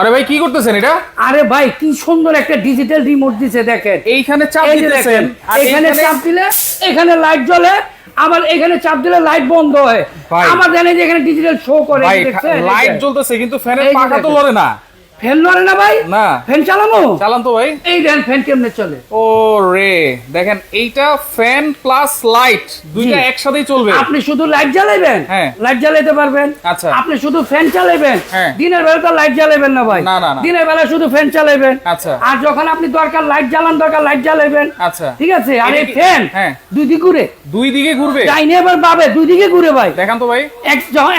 আরে ভাই কি করতেছেন এটা? আরে ভাই কি সুন্দর একটা ডিজিটাল রিমোট দিছে দেখেন। এইখানে চাপ দিতেছেন। এখানে চাপ দিলে এখানে লাইট জ্বলে আবার এখানে চাপ দিলে লাইট বন্ধ হয়। আমার জানে যে এখানে ডিজিটাল শো করে লাইট জ্বলতেছে কিন্তু ফ্যানের পাখা তো বলে লড়ে না। ফ্যান লড়ে না ভাই? না। ফ্যান চালামো? চালান তো ভাই। এই দেন ফ্যান কেমনে চলে? ও রে দেখেন এইটা ফ্যান প্লাস লাইট দুইটা একসাথেই চলবে। আপনি শুধু লাইট জ্বালাইবেন? হ্যাঁ। লাইট জ্বালাইতে পারবেন? আচ্ছা। আপনি শুধু ফ্যান। দিনের বেলা তো লাইট জ্বালাইবেন না ভাই। না, না। দিনের বেলা শুধু ফ্যান আচ্ছা। আর যখন আপনি দরকার লাইট জ্বালান দরকার লাইট জ্বালাইবেন। আচ্ছা। ঠিক আছে? আর এই ফ্যান। দুই দিক ঘুরে। দুই দিকে ঘুরবে? ডাইনে আবার বাবে দুই দিকে ঘুরে ভাই। দেখান তো ভাই।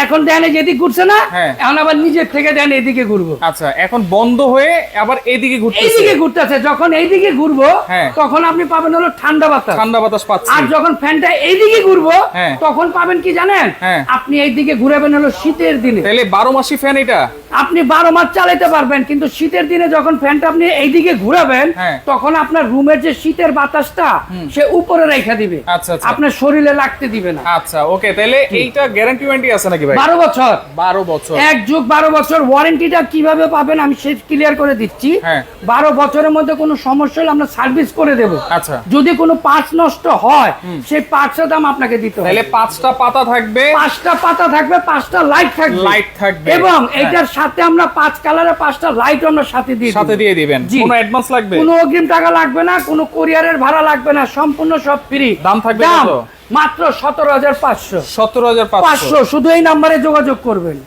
এখন দেন যেদিকে ঘুরছে না হ্যাঁ। এখন আবার নিজের থেকে দেন এদিকে ঘুরবো। আচ্ছা এখন বন্ধ হয়ে আবার এইদিকে ঘুরতেছে এইদিকে ঘুরতেছে যখন এইদিকে ঘুরবো হ্যাঁ। তখন আপনি পাবেন হলো ঠান্ডা বাতাস। ঠান্ডা বাতাস পাচ্ছেন আর যখন ফ্যানটা এইদিকে ঘুরবো হ্যাঁ। তখন পাবেন কি জানেন? হ্যাঁ। আপনি এইদিকে ঘুরাবেন হলো শীতের দিনে। তাহলে বারো মাসি ফ্যান এটা? আপনি বারো মাস চালাইতে পারবেন কিন্তু শীতের দিনে যখন ফ্যানটা আপনি এইদিকে ঘুরাবেন হ্যাঁ। তখন আপনার রুমের যে শীতের বাতাসটা সে উপরে রেখে দিবে। আচ্ছা, আচ্ছা। আপনার শরীরে লাগতে দিবে না। আচ্ছা ওকে তাহলে এইটা গ্যারান্টি ওয়ারেন্টি আছে নাকি ভাই? বারো বছর। বারো বছর। এক যুগ বারো বছর ওয়ারেন্টিটা কীভাবে পাবেন আমি সে ক্লিয়ার করে দিচ্ছি। হ্যাঁ। বারো বছরের মধ্যে কোনো সমস্যা হলে আমরা সার্ভিস করে দেব। আচ্ছা। যদি কোনো পার্টস নষ্ট হয় সেই পার্টসের দাম আপনাকে দিতে হবে। তাহলে পাঁচটা পাতা থাকবে। পাঁচটা পাতা থাকবে পাঁচটা লাইট থাকবে। লাইট থাকবে। এবং হ্যাঁ। এটার সাথে আমরা পাঁচ কালারের পাঁচটা লাইট আমরা সাথে দিয়ে সাথে দিয়ে দিবেন। কোনো অ্যাডভান্স লাগবে? কোনো অগ্রিম টাকা লাগবে না কোনো কুরিয়ারের ভাড়া লাগবে না সম্পূর্ণ সব ফ্রি দাম থাকবে মাত্র সতেরো হাজার পাঁচশো। সতেরো হাজার পাঁচশো। শুধু এই নাম্বারে যোগাযোগ করবেন।